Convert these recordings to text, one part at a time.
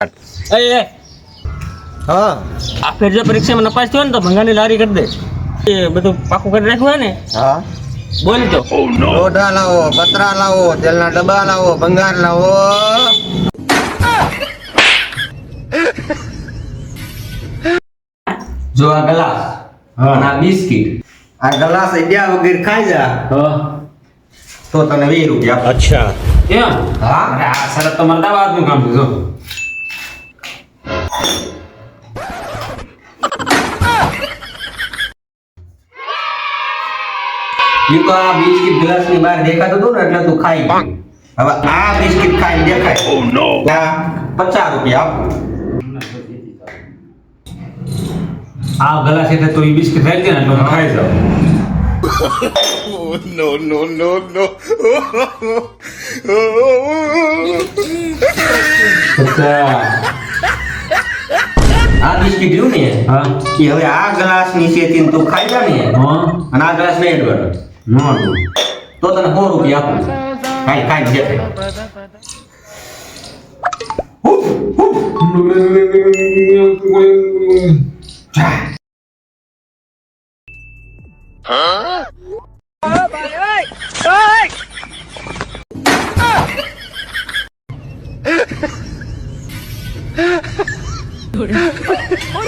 એ એ. હા. આ ફેર જો પરીક્ષામાં નપાસ થયો ને તો ભંગાની લારી કરી દે એ બધું પાકું કરી રાખ્યું હોય ને? હા. બોલ તો. લોઢા લાવો પતરા લાવો તેલના ડબ્બા લાવો ભંગાર લાવો. જો આ ગ્લાસ અને આ બિસ્કિટ. આ ગ્લાસ ઇડિયા વગર ખાઈ જા. હા. તો તને 20 રૂપિયા. અચ્છા. એમ હા. આ શરત તો મરદાબાદનું કામ છે જો. ઈ તો આ બિસ્કિટ ગ્લાસની બહાર દેખાતું હતું ને એટલે તું ખાઈ ગયો. હવે આ બિસ્કિટ ખાઈ દેખાય ઓ નો પચાસ રૂપિયા આપો આ ગ્લાસ એટલે તો ઈ બિસ્કિટ ખાઈ જાય ને એટલે હું ખાઈ જાઉં અચ્છા આ બિસ્કિટ રહ્યું ને હા? કે હવે આ ગ્લાસ નીચેથી તું ખાઈ જા ને. હા. અને આ ગ્લાસ ને એડ નો તો તને સો રૂપિયા આપું. ખાઈ ખાઈ દેખાય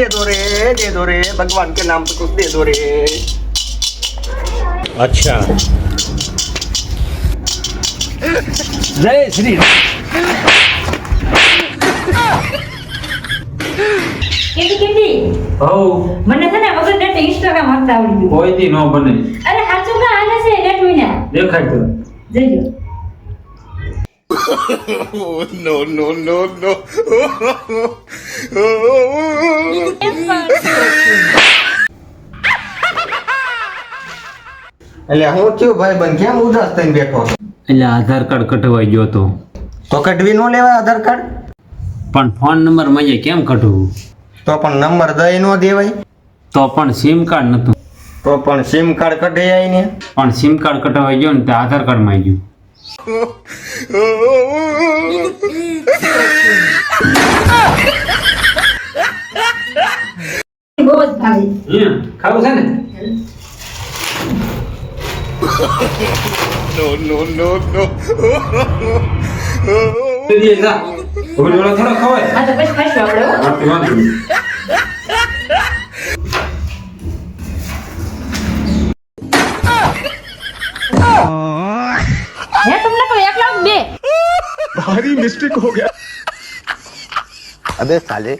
दे दो रे दे दो रे भगवान के नाम पे कुछ दे दो रे જય શ્રી કેટી કેટી હઉ મને છે ને વગર નેટ ઇન્સ્ટાગ્રામ હાથતા આવડી ગયું કોઈ દી નો બને અરે સાચું કા આને છે નેટ વિના દેખાય તો જઈજો એટલે હું થયું ભાઈ બંધ કેમ ઉદાસ થઈને બેઠો એટલે આધાર કાર્ડ કઢવાઈ ગયો તો. તો કઢવી નો લેવાય આધાર કાર્ડ? પણ ફોન નંબરમાં કેમ કઢવું? તો પણ નંબર દઈ નો દેવાય. તો પણ સિમ કાર્ડ નતું. તો પણ સિમ કાર્ડ કઢી જાય ને. પણ સિમ કાર્ડ કઢવાઈ ગયો ને તે આધાર કાર્ડમાં ગયું. ખાવું છે ને? નો નો નો થોડો ખવાય. આ તો પછી ખાઈશું આપણે હો. વાંધો વાંધો નહીં. હે તમને તો એકલા જ બે भारी मिस्टेक हो गया અબે સાલે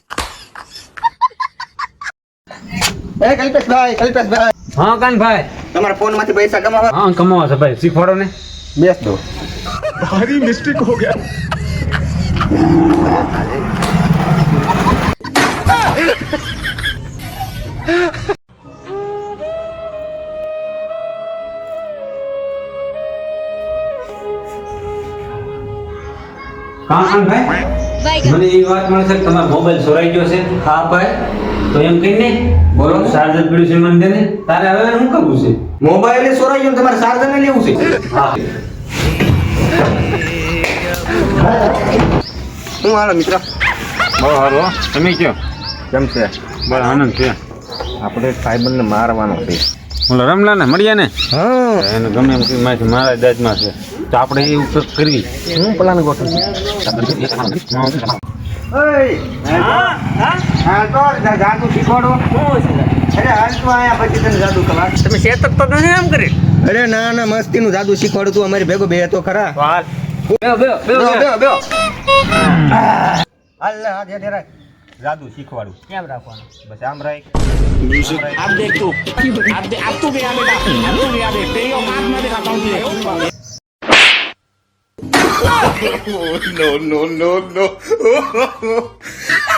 એ કલ્પેશભાઈ કલ્પેશભાઈ હા કાનભાઈ તમારા ફોન માંથી પૈસા કમાવા હા કમાવા છે ભાઈ શીખવાડો ને બેસ દો भारी मिस्टेक हो गया હા કાનભાઈ મને એ વાત મળે છે કે તમારો મોબાઈલ ચોરાઈ ગયો છે. હા ભાઈ. તો એમ કહીને બોલો. ચાર્જર પડ્યું છે મને દેને તારે હવે શું કરવું છે? મોબાઈલ એ સોરાઈ ગયો તમારે ચાર્જર ને લેવું છે? હા. હું હાલો મિત્ર. બહુ સારું તમે કયો? કેમ છે? બસ આનંદ છે. આપણે સાહેબને મારવાનો છે. ઓલો રમલા ને મળ્યા ને હા એને ગમે એમ માથે મારા દાજમાં છે. તો આપણે એ ઉપયોગ કરવી હું પ્લાન ગોઠવું? હા તો જાદુ શીખવાડો. અરે હાલ તો આયા પછી તને જાદુ તો નથી એમ કરી? અરે ના ના મસ્તી નું જાદુ શીખવાડું તું અમારી ભેગો બે તો ખરા હાલ બેહો બેહો બેહો હાલ લે હાથ હેઠે રાખ જાદુ શીખવાડું કેમ રાખવાનું બસ આમ રાખ no, no, no, no.